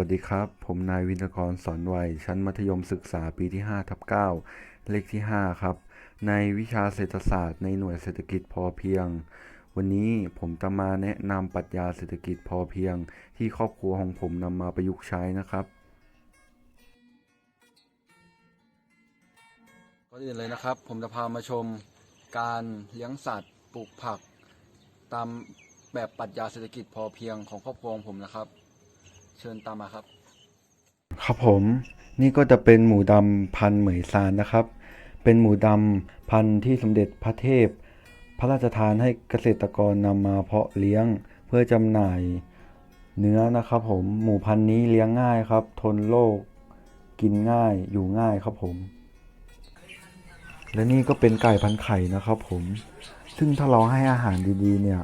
วัสดีครับ ผมนายวินทกรสอนวัย ชั้นมัธยมศึกษาปีที่5ทับ9เลขที่ 5 ครับ ในวิชาเศรษฐศาสตร์ในหน่วยเศรษฐกิจพอเพียง วันนี้ผมจะมาแนะนำปรัชญาเศรษฐกิจพอเพียง ที่ครอบครัวของผมนำมาประยุกต์ใช้นะครับก่อนอื่นเลยนะครับ ผมจะพามาชมการเลี้ยงสัตว์ปลูกผัก ตามแบบปรัชญาเศรษฐกิจพอเพียงของครอบครัวของผมนะครับ เชิญตามมาครับ ครับผม นี่ก็จะเป็นหมูดำพันเหมยซานนะครับ เป็นหมูดำพันธุ์ที่สมเด็จพระเทพ พระราชทานให้เกษตรกรนำมาเพาะเลี้ยงเพื่อจำหน่ายเนื้อนะครับ ผมหมูพันธุ์นี้เลี้ยงง่ายครับ ทนโรคกินง่ายอยู่ง่ายครับผม และนี่ก็เป็นไก่พันไข่นะครับผม ซึ่งถ้าเราให้อาหารดีๆเนี่ย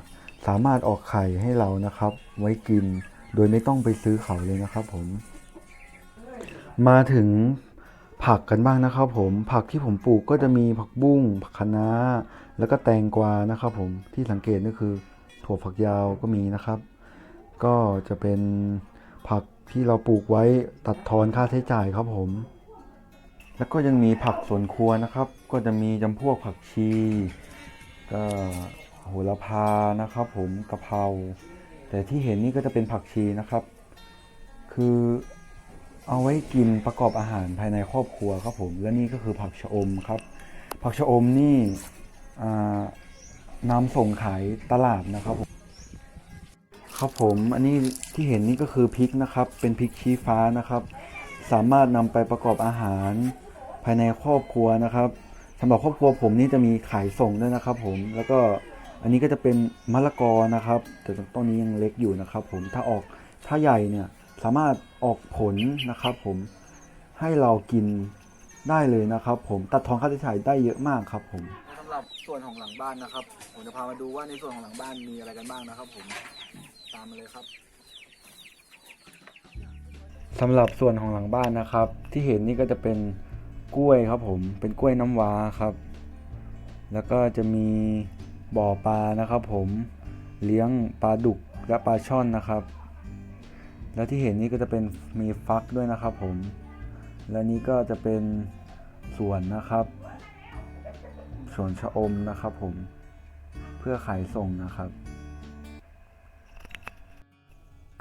สามารถออกไข่ให้เรานะครับ ไว้กิน โดยไม่ต้องไปซื้อเขาเลยนะครับผม มาถึงผักกันบ้างนะครับผมผักที่ผมปลูกก็จะมีผักบุ้งผักคะน้า แล้วก็แตงกวานะครับผมที่สังเกตก็คือถั่วฝักยาวก็มีนะครับ ก็จะเป็นผักที่เราปลูกไว้ตัดทอนค่าใช้จ่ายครับผม แล้วก็ยังมีผักสวนครัวนะครับ ก็จะมีจำพวกผักชี ก็โหระพานะครับผมกะเพรา แต่ที่เห็นนี่ก็จะเป็นผักชีนะครับ คือเอาไว้กินประกอบอาหารภายในครอบครัวครับผม และนี่ก็คือผักชะอมครับ ผักชะอมนี่นำส่งขายตลาดนะครับผมครับผมอันนี้ที่เห็นนี่ก็คือพริกนะครับ เป็นพริกชี้ฟ้านะครับ สามารถนำไปประกอบอาหารภายในครอบครัวนะครับสำหรับครอบครัวผมนี่จะมีขายส่งด้วยนะครับ ผมแล้วก็ อันนี้ก็จะเป็นมะละกอนะครับ แต่ต้นนี้ยังเล็กอยู่นะครับ ผมถ้าออกถ้าใหญ่เนี่ยสามารถออกผลนะครับผมให้เรากินได้เลยนะครับ ผมตัดทอนค่าใช้จ่ายได้เยอะมากครับผมสำหรับส่วนของหลังบ้านนะครับผมจะพามาดูว่าในส่วนของหลังบ้านมีอะไรกันบ้างนะครับ ผมตามมาเลยครับสำหรับส่วนของหลังบ้านนะครับ ที่เห็นนี่ก็จะเป็นกล้วยครับผมเป็นกล้วยน้ำว้าครับ แล้วก็จะมี บ่อปลานะครับผมเลี้ยงปลาดุกและปลาช่อนนะครับ แล้วที่เห็นนี่ก็จะเป็นมีฟักด้วยนะครับผม และนี่ก็จะเป็นสวนนะครับสวนชะอมนะครับผมเพื่อขายส่งนะครับ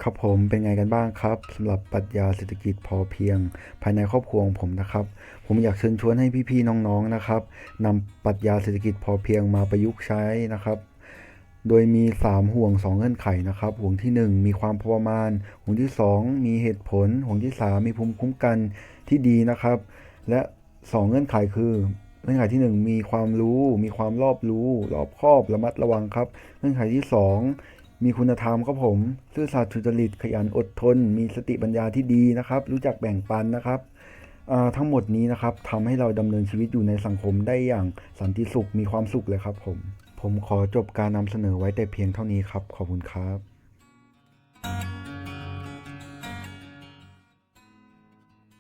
ครับผมเป็นไงกันบ้างครับสำหรับปรัชญาเศรษฐกิจพอเพียง ภายในครอบครัวของผมนะครับ ผมอยากเชิญชวนให้พี่ๆน้องๆนะครับนำปรัชญาเศรษฐกิจพอเพียงมาประยุกต์ใช้นะครับ โดยมี 3 ห่วง 2 เงื่อนไขนะครับ ห่วงที่ 1 มีความพอประมาณ ห่วงที่ 2 มีเหตุผล ห่วงที่ 3 มีภูมิคุ้มกันที่ดีนะครับ และ 2 เงื่อนไขคือเงื่อนไขที่ 1 มีความรู้ มีความรอบรู้ รอบคอบระมัดระวังครับ เงื่อนไขที่ 2 มีคุณธรรมครับผม ซื่อสัตย์สุจริตขยันอดทน มีสติปัญญาที่ดีนะครับ รู้จักแบ่งปันนะครับทั้งหมดนี้นะครับทำให้เราดำเนินชีวิตอยู่ในสังคมได้อย่างสันติสุขมีความสุขเลยครับผม ผมขอจบการนำเสนอไว้แต่เพียงเท่านี้ครับ ขอบคุณครับ